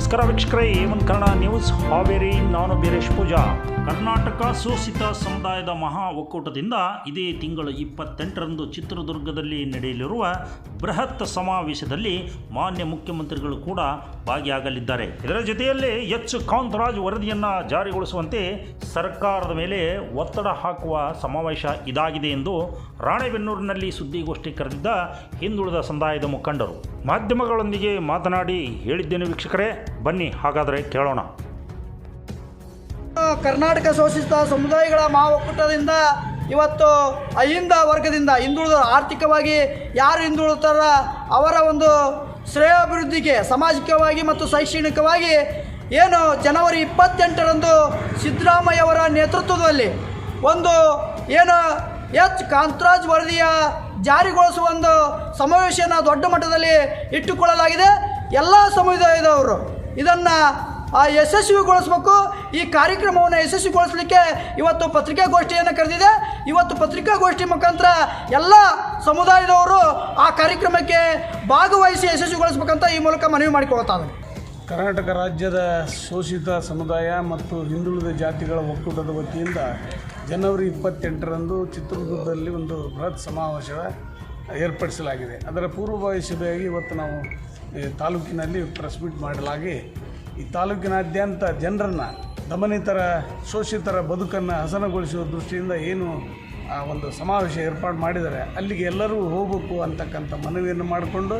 ನಮಸ್ಕಾರ ವೀಕ್ಷಕರೇ, A one Kannada news Haveri, ನಾನು ಬೀರೇಶ್ ಪೂಜಾ. ಕರ್ನಾಟಕ ಶೋಷಿತ ಸಮುದಾಯದ ಮಹಾ ಒಕ್ಕೂಟದಿಂದ ಇದೇ ತಿಂಗಳು ಇಪ್ಪತ್ತೆಂಟರಂದು ಚಿತ್ರದುರ್ಗದಲ್ಲಿ ನಡೆಯಲಿರುವ ಬೃಹತ್ ಸಮಾವೇಶದಲ್ಲಿ ಮಾನ್ಯ ಮುಖ್ಯಮಂತ್ರಿಗಳು ಕೂಡ ಭಾಗಿಯಾಗಲಿದ್ದಾರೆ. ಇದರ ಜೊತೆಯಲ್ಲಿ ಎಚ್ ಕಾಂತರಾಜ್ ವರದಿಯನ್ನು ಜಾರಿಗೊಳಿಸುವಂತೆ ಸರ್ಕಾರದ ಮೇಲೆ ಒತ್ತಡ ಹಾಕುವ ಸಮಾವೇಶ ಇದಾಗಿದೆ ಎಂದು ರಾಣೆಬೆನ್ನೂರಿನಲ್ಲಿ ಸುದ್ದಿಗೋಷ್ಠಿ ಕರೆದಿದ್ದ ಹಿಂದುಳಿದ ಸಮುದಾಯದ ಮುಖಂಡರು. ಮಾಧ್ಯಮಗಳೊಂದಿಗೆ ಮಾತನಾಡಿ ಹೇಳಿದ್ದೇನೆ ವೀಕ್ಷಕರೇ. ಬನ್ನಿ, ಹಾಗಾದರೆ ಕೇಳೋಣ. ಕರ್ನಾಟಕ ಶೋಷಿತ ಸಮುದಾಯಗಳ ಮಹಾ ಒಕ್ಕೂಟದಿಂದ ಇವತ್ತು ಅಹಿಂದ ವರ್ಗದಿಂದ ಹಿಂದುಳಿದ ಆರ್ಥಿಕವಾಗಿ ಯಾರು ಹಿಂದುಳಿತಾರ ಅವರ ಒಂದು ಶ್ರೇಯಾಭಿವೃದ್ಧಿಗೆ, ಸಾಮಾಜಿಕವಾಗಿ ಮತ್ತು ಶೈಕ್ಷಣಿಕವಾಗಿ ಏನು ಜನವರಿ ಇಪ್ಪತ್ತೆಂಟರಂದು ಸಿದ್ದರಾಮಯ್ಯವರ ನೇತೃತ್ವದಲ್ಲಿ ಒಂದು ಏನು ಎಚ್ ಕಾಂತರಾಜ್ ವರದಿಯ ಜಾರಿಗೊಳಿಸುವ ಒಂದು ಸಮಾವೇಶವನ್ನು ದೊಡ್ಡ ಮಟ್ಟದಲ್ಲಿ ಇಟ್ಟುಕೊಳ್ಳಲಾಗಿದೆ. ಎಲ್ಲ ಸಮುದಾಯದವರು ಇದನ್ನು, ಆ, ಯಶಸ್ವಿಗೊಳಿಸಬೇಕು. ಈ ಕಾರ್ಯಕ್ರಮವನ್ನು ಯಶಸ್ವಿಗೊಳಿಸಲಿಕ್ಕೆ ಇವತ್ತು ಪತ್ರಿಕಾಗೋಷ್ಠಿಯನ್ನು ಕರೆದಿದೆ. ಇವತ್ತು ಪತ್ರಿಕಾಗೋಷ್ಠಿ ಮುಖಾಂತರ ಎಲ್ಲ ಸಮುದಾಯದವರು ಆ ಕಾರ್ಯಕ್ರಮಕ್ಕೆ ಭಾಗವಹಿಸಿ ಯಶಸ್ವಿಗೊಳಿಸ್ಬೇಕಂತ ಈ ಮೂಲಕ ಮನವಿ ಮಾಡಿಕೊಳ್ತಾರೆ ಕರ್ನಾಟಕ ರಾಜ್ಯದ ಶೋಷಿತ ಸಮುದಾಯ ಮತ್ತು ಹಿಂದುಳಿದ ಜಾತಿಗಳ ಒಕ್ಕೂಟದ ವತಿಯಿಂದ ಜನವರಿ ಇಪ್ಪತ್ತೆಂಟರಂದು ಚಿತ್ರದುರ್ಗದಲ್ಲಿ ಒಂದು ಬೃಹತ್ ಸಮಾವೇಶ ಏರ್ಪಡಿಸಲಾಗಿದೆ. ಅದರ ಪೂರ್ವಭಾವಿ ಸಭೆಯಾಗಿ ಇವತ್ತು ನಾವು ತಾಲೂಕಿನಲ್ಲಿ ಪ್ರೆಸ್ ಮೀಟ್ ಮಾಡಲಾಗಿ, ಈ ತಾಲೂಕಿನಾದ್ಯಂತ ಜನರನ್ನು, ದಮನಿತರ, ಶೋಷಿತರ ಬದುಕನ್ನು ಹಸನಗೊಳಿಸುವ ದೃಷ್ಟಿಯಿಂದ ಏನು ಆ ಒಂದು ಸಮಾವೇಶ ಏರ್ಪಾಡು ಮಾಡಿದರೆ ಅಲ್ಲಿಗೆ ಎಲ್ಲರೂ ಹೋಗಬೇಕು ಅಂತಕ್ಕಂಥ ಮನವಿಯನ್ನು ಮಾಡಿಕೊಂಡು,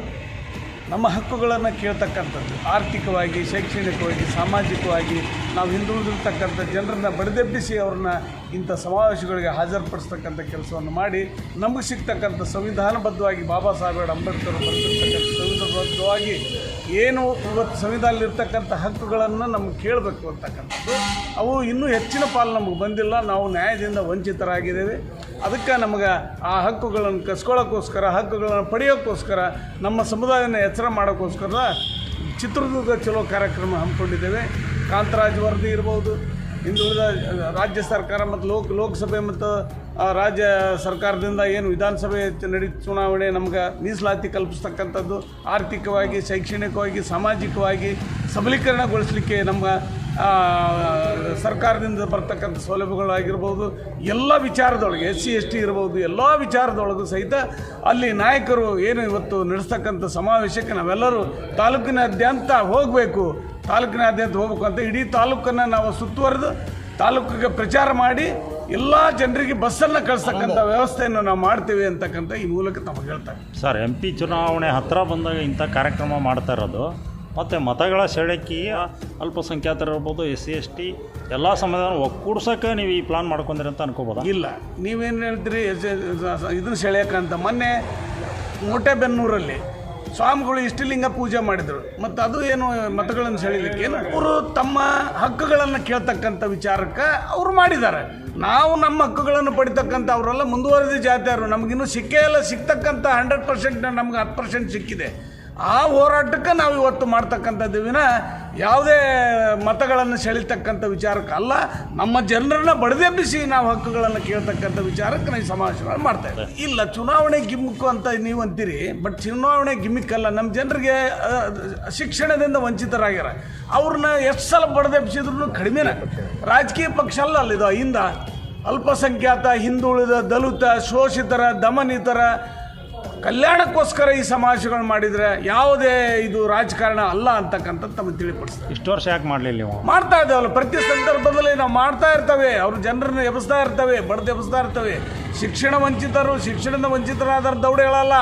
ನಮ್ಮ ಹಕ್ಕುಗಳನ್ನು ಕೇಳ್ತಕ್ಕಂಥದ್ದು, ಆರ್ಥಿಕವಾಗಿ, ಶೈಕ್ಷಣಿಕವಾಗಿ, ಸಾಮಾಜಿಕವಾಗಿ ನಾವು ಹಿಂದುಳಿದಿರ್ತಕ್ಕಂಥ ಜನರನ್ನ ಬಡಿದೆಬ್ಬಿಸಿ ಅವ್ರನ್ನ ಇಂಥ ಸಮಾವೇಶಗಳಿಗೆ ಹಾಜರುಪಡಿಸ್ತಕ್ಕಂಥ ಕೆಲಸವನ್ನು ಮಾಡಿ ನಮಗೆ ಸಿಗ್ತಕ್ಕಂಥ ಸಂವಿಧಾನಬದ್ಧವಾಗಿ ಬಾಬಾ ಸಾಹೇಬ್ ಅಂಬೇಡ್ಕರ್ ಸಂವಿಧಾನಬದ್ಧವಾಗಿ ಏನು ಇವತ್ತು ಸಂವಿಧಾನದಲ್ಲಿರ್ತಕ್ಕಂಥ ಹಕ್ಕುಗಳನ್ನು ನಮ್ಗೆ ಕೇಳಬೇಕು ಅಂತಕ್ಕಂಥದ್ದು. ಅವು ಇನ್ನೂ ಹೆಚ್ಚಿನ ಪಾಲು ನಮಗೆ ಬಂದಿಲ್ಲ. ನಾವು ನ್ಯಾಯದಿಂದ ವಂಚಿತರಾಗಿದ್ದೇವೆ. ಅದಕ್ಕೆ ನಮಗೆ ಆ ಹಕ್ಕುಗಳನ್ನು ಕಸ್ಕೊಳ್ಳೋಕ್ಕೋಸ್ಕರ, ಹಕ್ಕುಗಳನ್ನು ಪಡೆಯೋಕ್ಕೋಸ್ಕರ, ನಮ್ಮ ಸಮುದಾಯನ ಎಚ್ಚರ ಮಾಡೋಕ್ಕೋಸ್ಕರ ಚಿತ್ರದುರ್ಗ ಚಲೋ ಕಾರ್ಯಕ್ರಮ ಹಮ್ಮಿಕೊಂಡಿದ್ದೇವೆ. ಕಾಂತರಾಜ್ ವರದಿ ಇರ್ಬೋದು. ಹಿಂದುಳಿದ ರಾಜ್ಯ ಸರ್ಕಾರ ಮತ್ತು ಲೋಕ ಲೋಕಸಭೆ ಮತ್ತು ರಾಜ್ಯ ಸರ್ಕಾರದಿಂದ ಏನು ವಿಧಾನಸಭೆ ನಡೀತು ಚುನಾವಣೆ ನಮ್ಗೆ ಮೀಸಲಾತಿ ಕಲ್ಪಿಸ್ತಕ್ಕಂಥದ್ದು ಆರ್ಥಿಕವಾಗಿ ಶೈಕ್ಷಣಿಕವಾಗಿ ಸಾಮಾಜಿಕವಾಗಿ ಸಬಲೀಕರಣಗೊಳಿಸಲಿಕ್ಕೆ ನಮ್ಮ ಆ, ಸರ್ಕಾರದಿಂದ ಬರ್ತಕ್ಕಂಥ ಸೌಲಭ್ಯಗಳಾಗಿರ್ಬೋದು ಎಲ್ಲ ವಿಚಾರದೊಳಗೆ ಎಸ್ ಸಿ ಎಸ್ ಟಿ ಇರ್ಬೋದು ಎಲ್ಲ ವಿಚಾರದೊಳಗೂ ಸಹಿತ ಅಲ್ಲಿ ನಾಯಕರು ಏನು ಇವತ್ತು ನಡೆಸ್ತಕ್ಕಂಥ ಸಮಾವೇಶಕ್ಕೆ ನಾವೆಲ್ಲರೂ ತಾಲೂಕಿನಾದ್ಯಂತ ಹೋಗಬೇಕು. ತಾಲೂಕಿನಾದ್ಯಂತ ಹೋಗ್ಬೇಕು ಅಂತ ಇಡೀ ತಾಲೂಕನ್ನು ನಾವು ಸುತ್ತುವರೆದು ತಾಲೂಕಿಗೆ ಪ್ರಚಾರ ಮಾಡಿ ಎಲ್ಲ ಜನರಿಗೆ ಬಸ್ಸನ್ನು ಕಳಿಸ್ತಕ್ಕಂಥ ವ್ಯವಸ್ಥೆಯನ್ನು ನಾವು ಮಾಡ್ತೀವಿ ಅಂತಕ್ಕಂಥ ಈ ಮೂಲಕ ತಮಗೆ ಹೇಳ್ತಾರೆ. ಸರ್ ಎಂ ಪಿ ಚುನಾವಣೆ ಹತ್ತಿರ ಬಂದಾಗ ಇಂಥ ಕಾರ್ಯಕ್ರಮ ಮಾಡ್ತಾ ಇರೋದು. ಮತ್ತು ಮತಗಳ ಸೆಳೆಕಿ ಅಲ್ಪಸಂಖ್ಯಾತರಿರ್ಬೋದು ಎಸ್ ಸಿ ಎಸ್ ಟಿ ಎಲ್ಲ ಸಮುದಾಯ ಒಕ್ಕೂಡ್ಸೋಕೆ ನೀವು ಈ ಪ್ಲಾನ್ ಮಾಡ್ಕೊಂಡಿರಿ ಅಂತ ಅನ್ಕೋಬೋದು? ಇಲ್ಲ. ನೀವೇನು ಹೇಳ್ತೀರಿ ಇದನ್ನು ಸೆಳೆಯಕ್ಕಂತ ಮೊನ್ನೆ ಮೊಟ್ಟೆಬೆನ್ನೂರಲ್ಲಿ ಸ್ವಾಮಿಗಳು ಇಷ್ಟಲಿಂಗ ಪೂಜೆ ಮಾಡಿದರು. ಮತ್ತು ಅದು ಏನು ಮತಗಳನ್ನು ಸೆಳೀಲಿಕ್ಕೆ ಏನು? ಅವರು ತಮ್ಮ ಹಕ್ಕುಗಳನ್ನು ಕೇಳ್ತಕ್ಕಂಥ ವಿಚಾರಕ್ಕೆ ಅವರು ಮಾಡಿದ್ದಾರೆ. ನಾವು ನಮ್ಮ ಹಕ್ಕುಗಳನ್ನು ಪಡಿತಕ್ಕಂಥ ಅವರೆಲ್ಲ, ಮುಂದುವರೆದ ಜಾತಿಯವರು. ನಮಗಿನ್ನೂ ಸಿಕ್ಕೇ ಇಲ್ಲ ಸಿಕ್ತಕ್ಕಂಥ ಹಂಡ್ರೆಡ್ ಪರ್ಸೆಂಟ್ ನಮ್ಗೆ ಹತ್ತು ಪರ್ಸೆಂಟ್ ಸಿಕ್ಕಿದೆ. ಆ ಹೋರಾಟಕ್ಕೆ ನಾವು ಇವತ್ತು ಮಾಡ್ತಕ್ಕಂಥದ್ದು ವಿನ ಯಾವುದೇ ಮತಗಳನ್ನು ಸೆಳೀತಕ್ಕಂಥ ವಿಚಾರಕ್ಕೆ ಅಲ್ಲ, ನಮ್ಮ ಜನರನ್ನ ಬಡದೆಬ್ಬಿಸಿ ನಾವು ಹಕ್ಕುಗಳನ್ನು ಕೇಳ್ತಕ್ಕಂಥ ವಿಚಾರಕ್ಕೆ ನಾವು ಈ ಸಮಾವೇಶಗಳನ್ನು ಮಾಡ್ತಾ ಇದ್ದೀವಿ. ಇಲ್ಲ, ಚುನಾವಣೆ ಗಿಮ್ಮಿಕ್ಕು ಅಂತ ನೀವು ಅಂತೀರಿ, ಬಟ್ ಚುನಾವಣೆ ಗಿಮ್ಮಿಕ್ ಅಲ್ಲ, ನಮ್ಮ ಜನರಿಗೆ ಶಿಕ್ಷಣದಿಂದ ವಂಚಿತರಾಗ್ಯಾರ. ಅವ್ರನ್ನ ಎಷ್ಟು ಸಲ ಬಡದೆಬ್ಬಿಸಿದ್ರು ಕಡಿಮೆನೇ. ರಾಜಕೀಯ ಪಕ್ಷ ಅಲ್ಲ ಅಲ್ಲಿದು ಅಲ್ಪಸಂಖ್ಯಾತ, ಹಿಂದುಳಿದ, ದಲಿತ, ಶೋಷಿತರ, ದಮನಿತರ ಕಲ್ಯಾಣಕ್ಕೋಸ್ಕರ ಈ ಸಮಾಜಗಳು ಮಾಡಿದರೆ ಯಾವುದೇ ಇದು ರಾಜಕಾರಣ ಅಲ್ಲ ಅಂತಕ್ಕಂಥದ್ದು ತಮಗೆ ತಿಳಿಪಡಿಸ್ತಾರೆ ಇಷ್ಟು ವರ್ಷ ಯಾಕೆ ಮಾಡಲಿಲ್ಲ ನೀವು? ಮಾಡ್ತಾ ಇದ್ದಾವಲ್ಲ ಪ್ರತಿ ಸಂದರ್ಭದಲ್ಲಿ ನಾವು ಮಾಡ್ತಾ ಇರ್ತವೆ ಅವರು ಜನರನ್ನು ಎಬ್ಬಿಸ್ತಾ ಇರ್ತವೆ ಬಡ್ದು ಎಬ್ಬಿಸ್ತಾ ಇರ್ತವೆ. ಶಿಕ್ಷಣ ವಂಚಿತರು ಶಿಕ್ಷಣದ ವಂಚಿತರಾದ ದೌಡ ಹೇಳಲ್ಲ.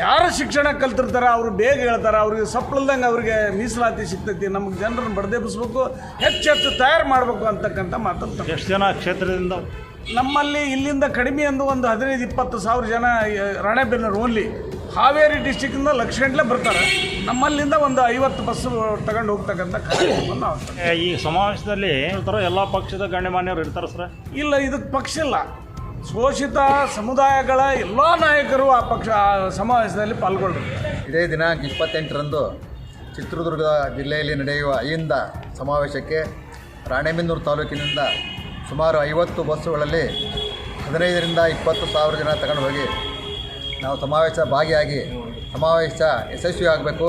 ಯಾರು ಶಿಕ್ಷಣ ಕಲ್ತಿರ್ತಾರೆ ಅವರು ಬೇಗ ಹೇಳ್ತಾರೆ ಅವ್ರಿಗೆ ಸಪ್ಪಳದಂಗೆ ಅವ್ರಿಗೆ ಮೀಸಲಾತಿ ಸಿಗ್ತೈತಿ ನಮಗೆ ಜನರನ್ನು ಬಡ್ದೆಬ್ಬಿಸ್ಬೇಕು ಹೆಚ್ಚು ಹೆಚ್ಚು ತಯಾರು ಮಾಡಬೇಕು ಅಂತಕ್ಕಂಥ ಮಾತನ್ನು ಎಷ್ಟು ಜನ ಕ್ಷೇತ್ರದಿಂದ? ನಮ್ಮಲ್ಲಿ ಇಲ್ಲಿಂದ ಕಡಿಮೆ ಎಂದು ಒಂದು ಹದಿನೈದು ಇಪ್ಪತ್ತು ಸಾವಿರ ಜನ ರಾಣೆಬೆನ್ನೂರು ಓನ್ಲಿ ಹಾವೇರಿ ಡಿಸ್ಟಿಕ್ಕಿಂದ ಲಕ್ಷ ಗಂಟ್ಲೆ ಬರ್ತಾರೆ. ನಮ್ಮಲ್ಲಿಂದ ಒಂದು ಐವತ್ತು ಬಸ್ಸು ತಗೊಂಡು ಹೋಗ್ತಕ್ಕಂಥ ಕಾರ್ಯಕ್ರಮವನ್ನು ನಾವು ಈ ಸಮಾವೇಶದಲ್ಲಿ ಹೇಳ್ತಾರೋ ಎಲ್ಲ ಪಕ್ಷದ ಗಣ್ಯಮಾನ್ಯರು ಇರ್ತಾರೆ ಸರ್? ಇಲ್ಲ ಇದಕ್ಕೆ ಪಕ್ಷ ಇಲ್ಲ. ಶೋಷಿತ ಸಮುದಾಯಗಳ ಎಲ್ಲ ನಾಯಕರು ಆ ಪಕ್ಷ ಆ ಸಮಾವೇಶದಲ್ಲಿ ಪಾಲ್ಗೊಳ್ತಾರೆ ಇದೇ ದಿನಾಂಕ ಇಪ್ಪತ್ತೆಂಟರಂದು ಚಿತ್ರದುರ್ಗ ಜಿಲ್ಲೆಯಲ್ಲಿ ನಡೆಯುವ ಅಹಿಂದ ಸಮಾವೇಶಕ್ಕೆ ರಾಣೆಬೆನ್ನೂರು ತಾಲೂಕಿನಿಂದ ಸುಮಾರು ಐವತ್ತು ಬಸ್ಸುಗಳಲ್ಲಿ ಹದಿನೈದರಿಂದ ಇಪ್ಪತ್ತು ಸಾವಿರ ಜನ ತಗೊಂಡು ಹೋಗಿ ನಾವು ಸಮಾವೇಶ ಭಾಗಿಯಾಗಿ, ಸಮಾವೇಶ ಯಶಸ್ವಿ ಆಗಬೇಕು.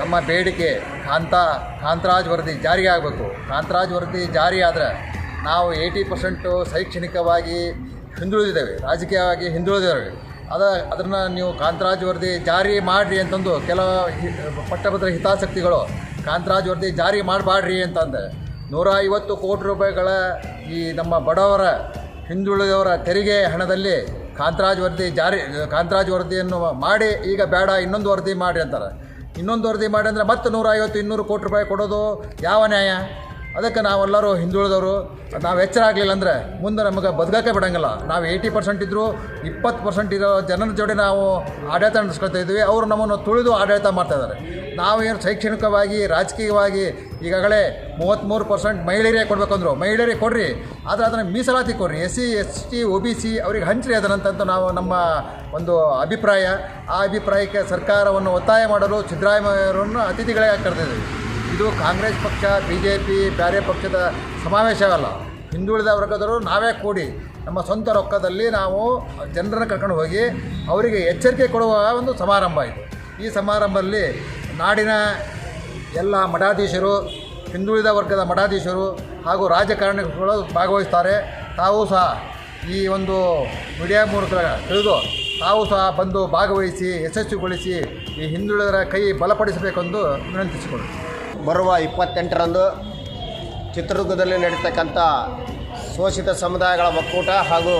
ನಮ್ಮ ಬೇಡಿಕೆ ಕಾಂತ, ಕಾಂತರಾಜ್ ವರದಿ ಜಾರಿಗೆ ಆಗಬೇಕು. ಕಾಂತರಾಜ್ ವರದಿ ಜಾರಿ ಆದರೆ ನಾವು ಏಯ್ಟಿ ಪರ್ಸೆಂಟು ಶೈಕ್ಷಣಿಕವಾಗಿ ಹಿಂದುಳಿದಿದ್ದೇವೆ, ರಾಜಕೀಯವಾಗಿ ಹಿಂದುಳಿದಿದ್ದೇವೆ. ಅದ, ಅದನ್ನು ನೀವು ಕಾಂತರಾಜ್ ವರದಿ ಜಾರಿ ಮಾಡಿರಿ ಅಂತಂದು ಕೆಲವು ಪಟ್ಟಭದ್ರ ಹಿತಾಸಕ್ತಿಗಳು ಕಾಂತರಾಜ್ ವರದಿ ಜಾರಿ ಮಾಡಬಾಡ್ರಿ ಅಂತಂದೆ ನೂರ ಐವತ್ತು ಕೋಟಿ ರೂಪಾಯಿಗಳ ಈ ನಮ್ಮ ಬಡವರ, ಹಿಂದುಳಿದವರ ತೆರಿಗೆ ಹಣದಲ್ಲಿ ಕಾಂತರಾಜ್ ವರದಿ ಜಾರಿ, ಕಾಂತರಾಜ್ ವರದಿಯನ್ನು ಮಾಡಿ, ಈಗ ಬೇಡ, ಇನ್ನೊಂದು ವರದಿ ಮಾಡಿ ಅಂತಾರೆ. ಇನ್ನೊಂದು ವರದಿ ಮಾಡಿ ಅಂದರೆ ಮತ್ತೆ ನೂರ ಐವತ್ತು ಇನ್ನೂರು ಕೋಟಿ ರೂಪಾಯಿ ಕೊಡೋದು ಯಾವ ನ್ಯಾಯ? ಅದಕ್ಕೆ ನಾವೆಲ್ಲರೂ ಹಿಂದುಳಿದವರು, ನಾವು ಎಚ್ಚರ ಆಗಲಿಲ್ಲ ಅಂದರೆ ಮುಂದೆ ನಮಗೆ ಬದುಕಕ್ಕೆ ಬಿಡೋಂಗಿಲ್ಲ. ನಾವು ಏಯ್ಟಿ ಪರ್ಸೆಂಟ್ ಇದ್ದರೂ ಇಪ್ಪತ್ತು ಪರ್ಸೆಂಟ್ ಇರೋ ಜನರ ಜೋಡಿ ನಾವು ಆಡಳಿತ ನಡೆಸ್ಕೊಳ್ತಾ ಇದ್ವಿ. ಅವರು ನಮ್ಮನ್ನು ತುಳಿದು ಆಡಳಿತ ಮಾಡ್ತಾ ಇದ್ದಾರೆ. ನಾವೇನು ಶೈಕ್ಷಣಿಕವಾಗಿ, ರಾಜಕೀಯವಾಗಿ ಈಗಾಗಲೇ ಮೂವತ್ತ್ಮೂರು ಪರ್ಸೆಂಟ್ ಮಹಿಳೆಯರೇ ಕೊಡಬೇಕಂದ್ರು. ಮಹಿಳೆಯರಿಗೆ ಕೊಡ್ರಿ, ಆದರೆ ಅದನ್ನು ಮೀಸಲಾತಿ ಕೊಡ್ರಿ. S C, S T, O B C ಅವ್ರಿಗೆ ಹಂಚ್ರಿ ಅದನ್ನಂತ ನಾವು ನಮ್ಮ ಒಂದು ಅಭಿಪ್ರಾಯ. ಆ ಅಭಿಪ್ರಾಯಕ್ಕೆ ಸರ್ಕಾರವನ್ನು ಒತ್ತಾಯ ಮಾಡಲು ಸಿದ್ದರಾಮಯ್ಯರನ್ನು ಅತಿಥಿಗಳಾಗಿ ಕರೆದಿದ್ದೀವಿ. ಇದು ಕಾಂಗ್ರೆಸ್ ಪಕ್ಷ, ಬಿ ಜೆ ಪಿ, ಬೇರೆ ಪಕ್ಷದ ಸಮಾವೇಶವಲ್ಲ. ಹಿಂದುಳಿದ ವರ್ಗದವರು ನಾವೇ ಕೂಡಿ ನಮ್ಮ ಸ್ವಂತ ರೊಕ್ಕದಲ್ಲಿ ನಾವು ಜನರನ್ನು ಕರ್ಕೊಂಡು ಹೋಗಿ ಅವರಿಗೆ ಎಚ್ಚರಿಕೆ ಕೊಡುವ ಒಂದು ಸಮಾರಂಭ ಇದು. ಈ ಸಮಾರಂಭದಲ್ಲಿ ನಾಡಿನ ಎಲ್ಲ ಮಠಾಧೀಶರು, ಹಿಂದುಳಿದ ವರ್ಗದ ಮಠಾಧೀಶರು ಹಾಗೂ ರಾಜಕಾರಣಿಗಳು ಭಾಗವಹಿಸ್ತಾರೆ. ತಾವು ಸಹ ಈ ಒಂದು ಮೀಡಿಯಾ ಮೂಲಕ ತಿಳಿದು ತಾವು ಸಹ ಬಂದು ಭಾಗವಹಿಸಿ, ಯಶಸ್ವಿಗೊಳಿಸಿ ಈ ಹಿಂದುಳಿದರ ಕೈ ಬಲಪಡಿಸಬೇಕೆಂದು ವಿನಂತಿಸಿಕೊಳ್ಳುತ್ತೆ ಬರುವ ಇಪ್ಪತ್ತೆಂಟರಂದು ಚಿತ್ರದುರ್ಗದಲ್ಲಿ ನಡೀತಕ್ಕಂಥ ಶೋಷಿತ ಸಮುದಾಯಗಳ ಒಕ್ಕೂಟ ಹಾಗೂ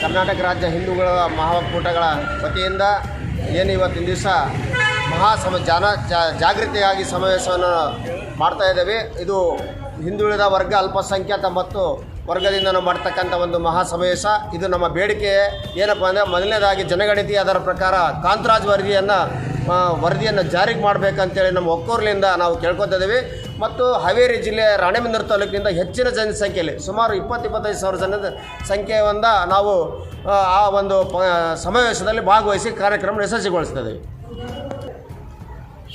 ಕರ್ನಾಟಕ ರಾಜ್ಯ ಹಿಂದೂಗಳ ಮಹಾ ಒಕ್ಕೂಟಗಳ ವತಿಯಿಂದ ಏನು ಇವತ್ತಿನ ದಿವಸ ಮಹಾ ಸಮ ಜನ ಜಾಗೃತಿಯಾಗಿ ಸಮಾವೇಶವನ್ನು ಮಾಡ್ತಾ ಇದ್ದೇವೆ. ಇದು ಹಿಂದುಳಿದ ವರ್ಗ ಅಲ್ಪಸಂಖ್ಯಾತ ಮತ್ತು ವರ್ಗದಿಂದ ನಾವು ಮಾಡ್ತಕ್ಕಂಥ ಒಂದು ಮಹಾ ಸಮಾವೇಶ ಇದು ನಮ್ಮ ಬೇಡಿಕೆ ಏನಪ್ಪ ಅಂದರೆ ಮೊದಲನೇದಾಗಿ ಜನಗಣತಿ ಅದರ ಪ್ರಕಾರ ಕಾಂತರಾಜ್ ವರದಿಯನ್ನು ವರದಿಯನ್ನು ಜಾರಿಗೆ ಮಾಡಬೇಕಂತೇಳಿ ನಮ್ಮ ಒಕ್ಕೂರ್ಲಿಂದ ನಾವು ಕೇಳ್ಕೊತಾ ಇದ್ದೀವಿ. ಮತ್ತು ಹಾವೇರಿ ಜಿಲ್ಲೆಯ ರಾಣೆಬೆನ್ನೂರು ತಾಲೂಕಿನಿಂದ ಹೆಚ್ಚಿನ ಜನಸಂಖ್ಯೆಯಲ್ಲಿ ಸುಮಾರು ಇಪ್ಪತ್ತು ಇಪ್ಪತ್ತೈದು ಸಾವಿರ ಜನದ ಸಂಖ್ಯೆಯಿಂದ ನಾವು ಆ, ಒಂದು ಪ ಸಮಾವೇಶದಲ್ಲಿ ಭಾಗವಹಿಸಿ ಕಾರ್ಯಕ್ರಮ ಯಶಸ್ವಿಗೊಳಿಸ್ತದೆ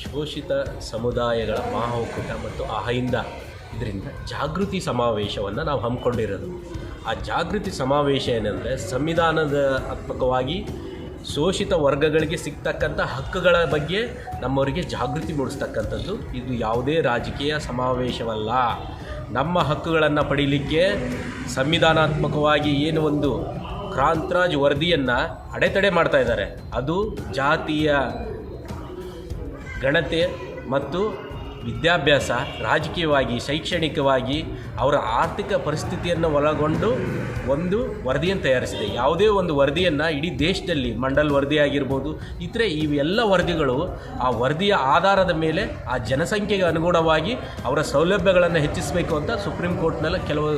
ಶೋಷಿತ ಸಮುದಾಯಗಳ ಮಹಾಕೂಟ ಮತ್ತು ಅಹಿಂದ ಇದರಿಂದ ಜಾಗೃತಿ ಸಮಾವೇಶವನ್ನು ನಾವು ಹಮ್ಮಿಕೊಂಡಿರೋದು. ಆ ಜಾಗೃತಿ ಸಮಾವೇಶ ಏನಂದರೆ ಸಂವಿಧಾನದಾತ್ಮಕವಾಗಿ ಶೋಷಿತ ವರ್ಗಗಳಿಗೆ ಸಿಗ್ತಕ್ಕಂಥ ಹಕ್ಕುಗಳ ಬಗ್ಗೆ ನಮ್ಮವರಿಗೆ ಜಾಗೃತಿ ಮೂಡಿಸ್ತಕ್ಕಂಥದ್ದು. ಇದು ಯಾವುದೇ ರಾಜಕೀಯ ಸಮಾವೇಶವಲ್ಲ. ನಮ್ಮ ಹಕ್ಕುಗಳನ್ನು ಪಡೀಲಿಕ್ಕೆ ಸಂವಿಧಾನಾತ್ಮಕವಾಗಿ ಏನು ಒಂದು ಕ್ರಾಂತರಾಜ್ ವರದಿಯನ್ನು ಅಡೆತಡೆ ಮಾಡ್ತಾ ಇದ್ದಾರೆ. ಅದು ಜಾತಿಯ ಗಣತೆ ಮತ್ತು ವಿದ್ಯಾಭ್ಯಾಸ ರಾಜಕೀಯವಾಗಿ, ಶೈಕ್ಷಣಿಕವಾಗಿ ಅವರ ಆರ್ಥಿಕ ಪರಿಸ್ಥಿತಿಯನ್ನು ಒಳಗೊಂಡು ಒಂದು ವರದಿಯನ್ನು ತಯಾರಿಸಿದೆ. ಯಾವುದೇ ಒಂದು ವರದಿಯನ್ನು ಇಡೀ ದೇಶದಲ್ಲಿ ಮಂಡಲ್ ವರದಿ ಆಗಿರ್ಬೋದು, ಇತರೆ ಇವೆಲ್ಲ ವರದಿಗಳು ಆ ವರದಿಯ ಆಧಾರದ ಮೇಲೆ ಆ ಜನಸಂಖ್ಯೆಗೆ ಅನುಗುಣವಾಗಿ ಅವರ ಸೌಲಭ್ಯಗಳನ್ನು ಹೆಚ್ಚಿಸಬೇಕು ಅಂತ ಸುಪ್ರೀಂ ಕೋರ್ಟ್ನಲ್ಲಿ ಕೆಲವು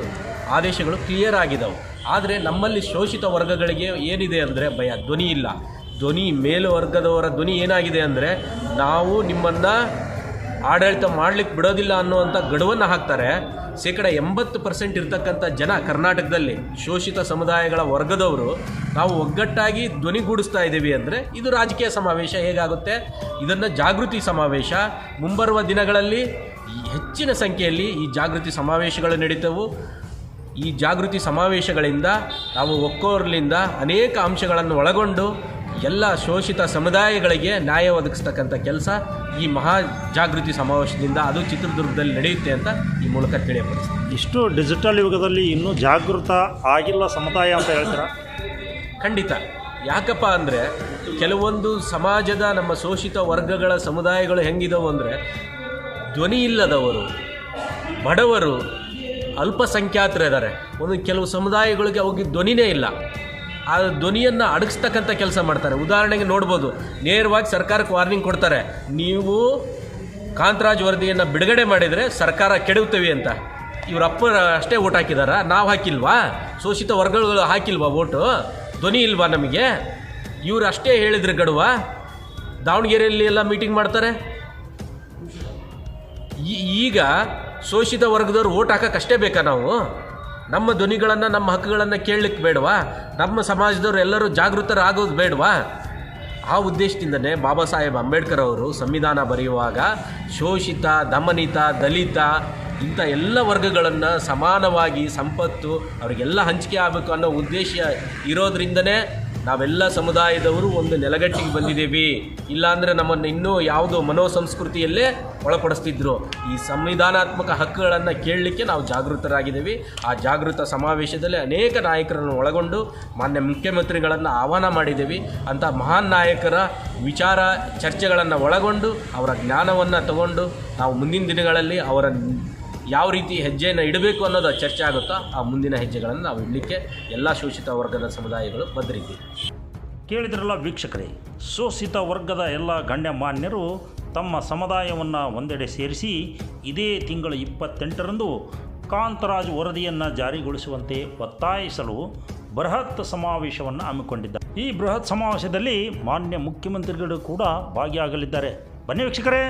ಆದೇಶಗಳು ಕ್ಲಿಯರ್ ಆಗಿದ್ದಾವೆ ಆದರೆ ನಮ್ಮಲ್ಲಿ ಶೋಷಿತ ವರ್ಗಗಳಿಗೆ ಏನಿದೆ ಅಂದರೆ ಭಯ, ಧ್ವನಿ ಇಲ್ಲ. ಧ್ವನಿ ಮೇಲ್ವರ್ಗದವರ ಧ್ವನಿ ಏನಾಗಿದೆ ಅಂದರೆ ನಾವು ನಿಮ್ಮನ್ನು ಆಡಳಿತ ಮಾಡಲಿಕ್ಕೆ ಬಿಡೋದಿಲ್ಲ ಅನ್ನುವಂಥ ಗಡುವನ್ನು ಹಾಕ್ತಾರೆ. ಶೇಕಡ ಎಂಬತ್ತು ಪರ್ಸೆಂಟ್ ಇರ್ತಕ್ಕಂಥ ಜನ ಕರ್ನಾಟಕದಲ್ಲಿ ಶೋಷಿತ ಸಮುದಾಯಗಳ ವರ್ಗದವರು ನಾವು ಒಗ್ಗಟ್ಟಾಗಿ ಧ್ವನಿಗೂಡಿಸ್ತಾ ಇದ್ದೀವಿ ಅಂದರೆ ಇದು ರಾಜಕೀಯ ಸಮಾವೇಶ. ಹೇಗಾಗುತ್ತೆ? ಇದನ್ನು ಜಾಗೃತಿ ಸಮಾವೇಶ. ಮುಂಬರುವ ದಿನಗಳಲ್ಲಿ ಹೆಚ್ಚಿನ ಸಂಖ್ಯೆಯಲ್ಲಿ ಈ ಜಾಗೃತಿ ಸಮಾವೇಶಗಳು ನಡೀತವು. ಈ ಜಾಗೃತಿ ಸಮಾವೇಶಗಳಿಂದ ನಾವು ಒಕ್ಕೋರ್ಲಿಂದ ಅನೇಕ ಅಂಶಗಳನ್ನು ಒಳಗೊಂಡು ಎಲ್ಲ ಶೋಷಿತ ಸಮುದಾಯಗಳಿಗೆ ನ್ಯಾಯ ಒದಗಿಸ್ತಕ್ಕಂಥ ಕೆಲಸ ಈ ಮಹಾ ಜಾಗೃತಿ ಸಮಾವೇಶದಿಂದ ಅದು ಚಿತ್ರದುರ್ಗದಲ್ಲಿ ನಡೆಯುತ್ತೆ ಅಂತ ಈ ಮೂಲಕ ತಿಳಿಯಪಡಿಸ್ತೀನಿ. ಇಷ್ಟು ಡಿಜಿಟಲ್ ಯುಗದಲ್ಲಿ ಇನ್ನೂ ಜಾಗೃತ ಆಗಿಲ್ಲ ಸಮುದಾಯ ಅಂತ ಹೇಳ್ತಾರೆ? ಖಂಡಿತ. ಯಾಕಪ್ಪ ಅಂದರೆ ಕೆಲವೊಂದು ಸಮಾಜದ ನಮ್ಮ ಶೋಷಿತ ವರ್ಗಗಳ ಸಮುದಾಯಗಳು ಹೆಂಗಿದವು ಅಂದರೆ ಧ್ವನಿ ಇಲ್ಲದವರು ಬಡವರು ಅಲ್ಪಸಂಖ್ಯಾತರಿದ್ದಾರೆ. ಒಂದು ಕೆಲವು ಸಮುದಾಯಗಳಿಗೆ ಅವ್ರಿಗೆ ಧ್ವನಿನೇ ಇಲ್ಲ. ಆ ಧ್ವನಿಯನ್ನು ಅಡಗಿಸ್ತಕ್ಕಂಥ ಕೆಲಸ ಮಾಡ್ತಾರೆ. ಉದಾಹರಣೆಗೆ ನೋಡ್ಬೋದು, ನೇರವಾಗಿ ಸರ್ಕಾರಕ್ಕೆ ವಾರ್ನಿಂಗ್ ಕೊಡ್ತಾರೆ. ನೀವು ಕಾಂತರಾಜ್ ವರದಿಯನ್ನು ಬಿಡುಗಡೆ ಮಾಡಿದರೆ ಸರ್ಕಾರ ಕೆಡುತ್ತೇವೆ ಅಂತ. ಇವ್ರ ಅಪ್ಪ ಅಷ್ಟೇ ಓಟ್ ಹಾಕಿದಾರ? ನಾವು ಹಾಕಿಲ್ವಾ? ಶೋಷಿತ ವರ್ಗಗಳು ಹಾಕಿಲ್ವಾ ಓಟು ಧ್ವನಿ ಇಲ್ವಾ ನಮಗೆ? ಇವ್ರು ಅಷ್ಟೇ ಹೇಳಿದ್ರೆ ಗಡುವ? ದಾವಣಗೆರೆಯಲ್ಲಿ ಎಲ್ಲ ಮೀಟಿಂಗ್ ಮಾಡ್ತಾರೆ? ಈಗ ಶೋಷಿತ ವರ್ಗದವ್ರು ಓಟ್ ಹಾಕೋಕ್ಕಷ್ಟೇ ಬೇಕಾ ನಾವು? ನಮ್ಮ ಧ್ವನಿಗಳನ್ನು, ನಮ್ಮ ಹಕ್ಕುಗಳನ್ನು ಕೇಳಲಿಕ್ಕೆ ಬೇಡವಾ? ನಮ್ಮ ಸಮಾಜದವರು ಎಲ್ಲರೂ ಜಾಗೃತರಾಗೋದು ಬೇಡವಾ? ಆ ಉದ್ದೇಶದಿಂದನೇ ಬಾಬಾ ಸಾಹೇಬ್ ಅಂಬೇಡ್ಕರ್ ಅವರು ಸಂವಿಧಾನ ಬರೆಯುವಾಗ ಶೋಷಿತ, ದಮನಿತ, ದಲಿತ ಇಂಥ ಎಲ್ಲ ವರ್ಗಗಳನ್ನು ಸಮಾನವಾಗಿ ಸಂಪತ್ತು ಅವರಿಗೆಲ್ಲ ಹಂಚಿಕೆ ಆಗಬೇಕು ಅನ್ನೋ ಉದ್ದೇಶ ಇರೋದ್ರಿಂದನೇ ನಾವೆಲ್ಲ ಸಮುದಾಯದವರು ಒಂದು ನೆಲಗಟ್ಟಿಗೆ ಬಂದಿದ್ದೀವಿ. ಇಲ್ಲಾಂದರೆ ನಮ್ಮನ್ನು ಇನ್ನೂ ಯಾವುದೋ ಮನೋಸಂಸ್ಕೃತಿಯಲ್ಲೇ ಒಳಪಡಿಸ್ತಿದ್ರು. ಈ ಸಂವಿಧಾನಾತ್ಮಕ ಹಕ್ಕುಗಳನ್ನು ಕೇಳಲಿಕ್ಕೆ ನಾವು ಜಾಗೃತರಾಗಿದ್ದೀವಿ. ಆ ಜಾಗೃತ ಸಮಾವೇಶದಲ್ಲಿ ಅನೇಕ ನಾಯಕರನ್ನು ಒಳಗೊಂಡು ಮಾನ್ಯ ಮುಖ್ಯಮಂತ್ರಿಗಳನ್ನು ಆಹ್ವಾನ ಮಾಡಿದ್ದೀವಿ. ಅಂಥ ಮಹಾನ್ ನಾಯಕರ ವಿಚಾರ ಚರ್ಚೆಗಳನ್ನು ಒಳಗೊಂಡು ಅವರ ಜ್ಞಾನವನ್ನು ತಗೊಂಡು ನಾವು ಮುಂದಿನ ದಿನಗಳಲ್ಲಿ ಅವರ ಯಾವ ರೀತಿ ಹೆಜ್ಜೆಯನ್ನು ಇಡಬೇಕು ಅನ್ನೋದು ಚರ್ಚೆ ಆಗುತ್ತೋ ಆ ಮುಂದಿನ ಹೆಜ್ಜೆಗಳನ್ನು ನಾವು ಇಡಲಿಕ್ಕೆ ಎಲ್ಲ ಶೋಷಿತ ವರ್ಗದ ಸಮುದಾಯಗಳು ಬದ್ಧರಿದ್ದೀವಿ ಕೇಳಿದ್ರಲ್ಲ ವೀಕ್ಷಕರೇ, ಶೋಷಿತ ವರ್ಗದ ಎಲ್ಲ ಗಣ್ಯಮಾನ್ಯರು ತಮ್ಮ ಸಮುದಾಯವನ್ನು ಒಂದೆಡೆ ಸೇರಿಸಿ ಇದೇ ತಿಂಗಳ ಇಪ್ಪತ್ತೆಂಟರಂದು ಕಾಂತರಾಜ್ ವರದಿಯನ್ನು ಜಾರಿಗೊಳಿಸುವಂತೆ ಒತ್ತಾಯಿಸಲು ಬೃಹತ್ ಸಮಾವೇಶವನ್ನು ಹಮ್ಮಿಕೊಂಡಿದ್ದಾರೆ. ಈ ಬೃಹತ್ ಸಮಾವೇಶದಲ್ಲಿ ಮಾನ್ಯ ಮುಖ್ಯಮಂತ್ರಿಗಳು ಕೂಡ ಭಾಗಿಯಾಗಲಿದ್ದಾರೆ. ಬನ್ನಿ ವೀಕ್ಷಕರೇ,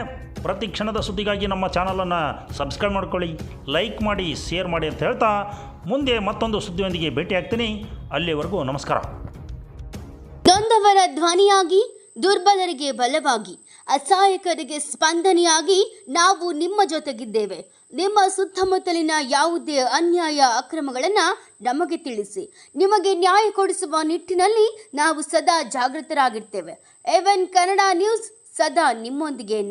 ಪ್ರತಿ ಕ್ಷಣದ ಸುದ್ದಿಗಾಗಿ ನಮ್ಮ ಚಾನಲನ್ನು ಸಬ್ಸ್ಕ್ರೈಬ್ ಮಾಡ್ಕೊಳ್ಳಿ, ಲೈಕ್ ಮಾಡಿ, ಶೇರ್ ಮಾಡಿ ಅಂತ ಹೇಳ್ತಾ ಮುಂದೆ ಮತ್ತೊಂದು ಸುದ್ದಿಯೊಂದಿಗೆ ಭೇಟಿಯಾಗ್ತೀನಿ. ಅಲ್ಲಿವರೆಗೂ ನಮಸ್ಕಾರ. ನೊಂದವರ ಧ್ವನಿಯಾಗಿ, ದುರ್ಬಲರಿಗೆ ಬಲವಾಗಿ, ಅಸಹಾಯಕರಿಗೆ ಸ್ಪಂದನೆಯಾಗಿ ನಾವು ನಿಮ್ಮ ಜೊತೆಗಿದ್ದೇವೆ. ನಿಮ್ಮ ಸುತ್ತಮುತ್ತಲಿನ ಯಾವುದೇ ಅನ್ಯಾಯ ಅಕ್ರಮಗಳನ್ನು ನಮಗೆ ತಿಳಿಸಿ, ನಿಮಗೆ ನ್ಯಾಯ ಕೊಡಿಸುವ ನಿಟ್ಟಿನಲ್ಲಿ ನಾವು ಸದಾ ಜಾಗೃತರಾಗಿರ್ತೇವೆ. ಎವೆನ್ ಕನ್ನಡ ನ್ಯೂಸ್ ಸದಾ ನಿಮ್ಮೊಂದಿಗೆ